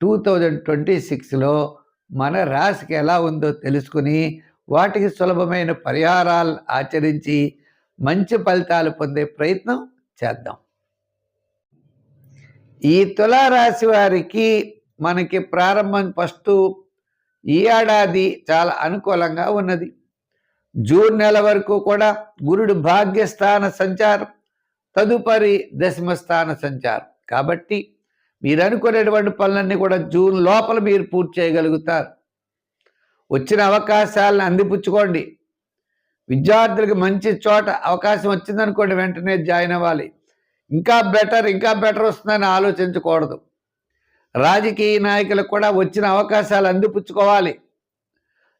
Two thousand twenty సిక్స్లో మన రాశికి ఎలా ఉందో తెలుసుకుని వాటికి సులభమైన పరిహారాలు ఆచరించి మంచి ఫలితాలు పొందే ప్రయత్నం చేద్దాం. ఈ తులారాశి వారికి మనకి ప్రారంభం ఫస్ట్ ఈ ఏడాది చాలా అనుకూలంగా ఉన్నది. జూన్ నెల వరకు కూడా గురుడు భాగ్యస్థాన సంచారం తదుపరి దశమ స్థాన సంచారం. కాబట్టి మీరు అనుకునేటువంటి పనులన్నీ కూడా జూన్ లోపల మీరు పూర్తి చేయగలుగుతారు. వచ్చిన అవకాశాలను అందిపుచ్చుకోండి. విద్యార్థులకు మంచి చోట అవకాశం వచ్చిందనుకోండి వెంటనే జాయిన్ అవ్వాలి. ఇంకా బెటర్ ఇంకా బెటర్ వస్తుందని ఆలోచించకూడదు. రాజకీయ నాయకులకు కూడా వచ్చిన అవకాశాలు అందిపుచ్చుకోవాలి.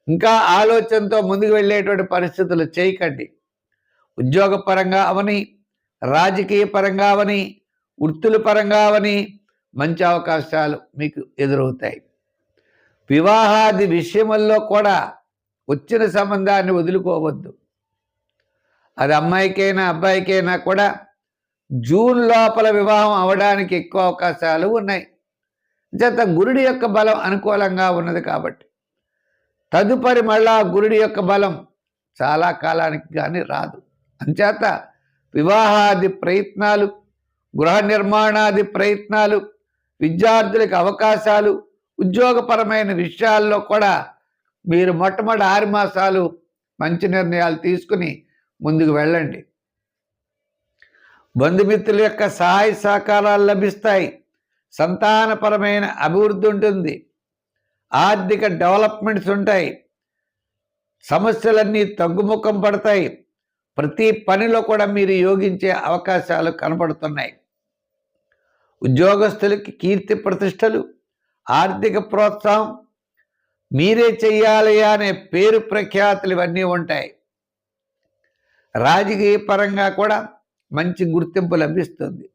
ఇంకా ఆలోచనతో ముందుకు వెళ్ళేటువంటి పరిస్థితులు చేయకండి. ఉద్యోగపరంగా అవని రాజకీయ పరంగా అవని వృత్తుల పరంగా అవని మంచి అవకాశాలు మీకు ఎదురవుతాయి. వివాహాది విషయముల్లో కూడా వచ్చిన సంబంధాన్ని వదులుకోవద్దు. అది అమ్మాయికైనా అబ్బాయికైనా కూడా జూన్ లోపల వివాహం అవడానికి ఎక్కువ అవకాశాలు ఉన్నాయి. చేత గురుడి యొక్క బలం అనుకూలంగా ఉన్నది కాబట్టి. తదుపరి మళ్ళా గురుడి యొక్క బలం చాలా కాలానికి కానీ రాదు. అంచేత వివాహాది ప్రయత్నాలు గృహ నిర్మాణాది ప్రయత్నాలు విద్యార్థులకు అవకాశాలు ఉద్యోగపరమైన విషయాల్లో కూడా మీరు మొట్టమొదటి ఆరు మాసాలు మంచి నిర్ణయాలు తీసుకుని ముందుకు వెళ్ళండి. బంధుమిత్రుల యొక్క సహాయ సహకారాలు లభిస్తాయి. సంతానపరమైన అభివృద్ధి ఉంటుంది. ఆర్థిక డెవలప్మెంట్స్ ఉంటాయి. సమస్యలన్నీ తగ్గుముఖం పడతాయి. ప్రతి పనిలో కూడా మీరు యోగించే అవకాశాలు కనపడుతున్నాయి ఉద్యోగస్తులకి కీర్తి ప్రతిష్టలు ఆర్థిక ప్రోత్సాహం మీరే చెయ్యాలి అనే పేరు ప్రఖ్యాతులు ఇవన్నీ ఉంటాయి. రాజకీయ పరంగా కూడా మంచి గుర్తింపు లభిస్తుంది.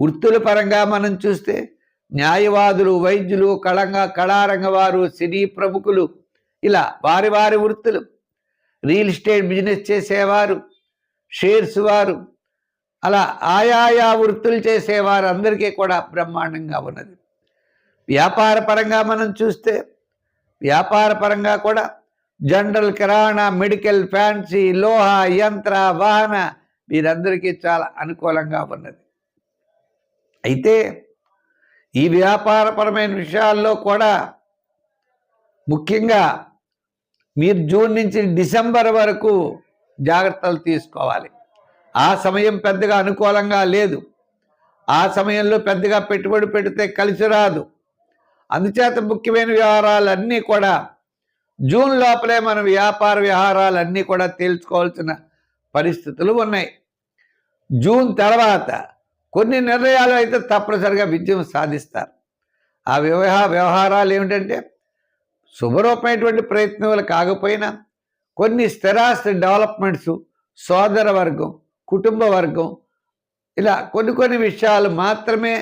వృత్తుల పరంగా మనం చూస్తే న్యాయవాదులు వైద్యులు కళంగా కళారంగ వారు సినీ ప్రముఖులు ఇలా వారి వారి వృత్తులు. రియల్ ఎస్టేట్ బిజినెస్ చేసేవారు షేర్స్ వారు అలా ఆయాయా వృత్తులు చేసే వారందరికీ కూడా బ్రహ్మాండంగా ఉన్నది. వ్యాపార పరంగా మనం చూస్తే వ్యాపార పరంగా కూడా జనరల్ కిరాణా మెడికల్ ఫ్యాన్సీ లోహ యంత్ర వాహన వీరందరికీ చాలా అనుకూలంగా ఉన్నది. అయితే ఈ వ్యాపారపరమైన విషయాల్లో కూడా ముఖ్యంగా మీరు జూన్ నుంచి డిసెంబర్ వరకు జాగ్రత్తలు తీసుకోవాలి. ఆ సమయం పెద్దగా అనుకూలంగా లేదు. ఆ సమయంలో పెద్దగా పెట్టుబడి పెడితే కలిసి రాదు. అందుచేత ముఖ్యమైన వ్యవహారాలన్నీ కూడా జూన్ లోపలే మన వ్యాపార వ్యవహారాలన్నీ కూడా తేల్చుకోవాల్సిన పరిస్థితులు ఉన్నాయి. జూన్ తర్వాత కొన్ని నిర్ణయాలు అయితే తప్పనిసరిగా విజయం సాధిస్తారు. ఆ వ్యవహార వ్యవహారాలు ఏమిటంటే శుభరూపమైనటువంటి ప్రయత్నాలు కాకపోయినా కొన్ని స్థిరాస్తి డెవలప్మెంట్స్ సోదర వర్గం కుటుంబ వర్గం. ఇలా కొన్ని కొన్ని విషయాలు మాత్రమే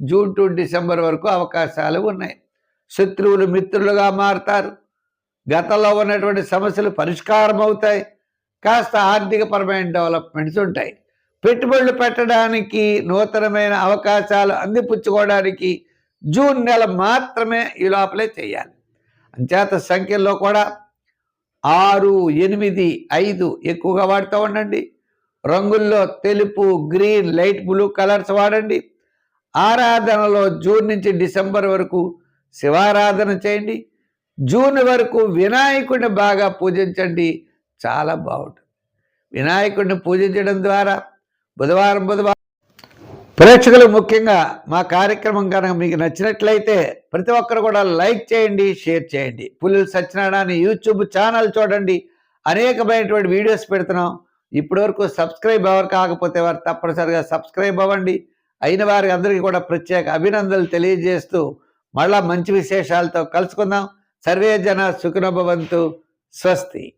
జూన్ టు డిసెంబర్ వరకు అవకాశాలు ఉన్నాయి. శత్రువులు మిత్రులుగా మారుతారు. గతంలో ఉన్నటువంటి సమస్యలు పరిష్కారం అవుతాయి కాస్త ఆర్థికపరమైన డెవలప్మెంట్స్ ఉంటాయి. పెట్టుబడులు పెట్టడానికి నూతనమైన అవకాశాలు అందిపుచ్చుకోవడానికి జూన్ నెల మాత్రమే ఈ లోపలే చేయాలి. అంచేత సంఖ్యల్లో కూడా ఆరు ఎనిమిది ఐదు ఎక్కువగా వాడుతూ ఉండండి. రంగుల్లో తెలుపు గ్రీన్ లైట్ బ్లూ కలర్స్ వాడండి. ఆరాధనలో జూన్ నుంచి డిసెంబర్ వరకు శివారాధన చేయండి. జూన్ వరకు వినాయకుడిని బాగా పూజించండి. చాలా బాగుంటుంది. వినాయకుడిని పూజించడం ద్వారా బుధవారం బుధవారం. ప్రేక్షకులు ముఖ్యంగా మా కార్యక్రమం కనుక మీకు నచ్చినట్లయితే ప్రతి ఒక్కరు కూడా లైక్ చేయండి షేర్ చేయండి. పుల్లల సత్యనారాయణ యూట్యూబ్ ఛానల్ చూడండి. అనేకమైనటువంటి వీడియోస్ పెడుతున్నాం. ఇప్పటి వరకు సబ్స్క్రైబ్ ఎవరు కాకపోతే వారు తప్పనిసరిగా సబ్స్క్రైబ్ అవ్వండి. అయిన వారికి అందరికీ కూడా ప్రత్యేక అభినందనలు తెలియజేస్తూ మళ్ళా మంచి విశేషాలతో కలుసుకుందాం. సర్వే జన సుఖనభవంతు స్వస్తి.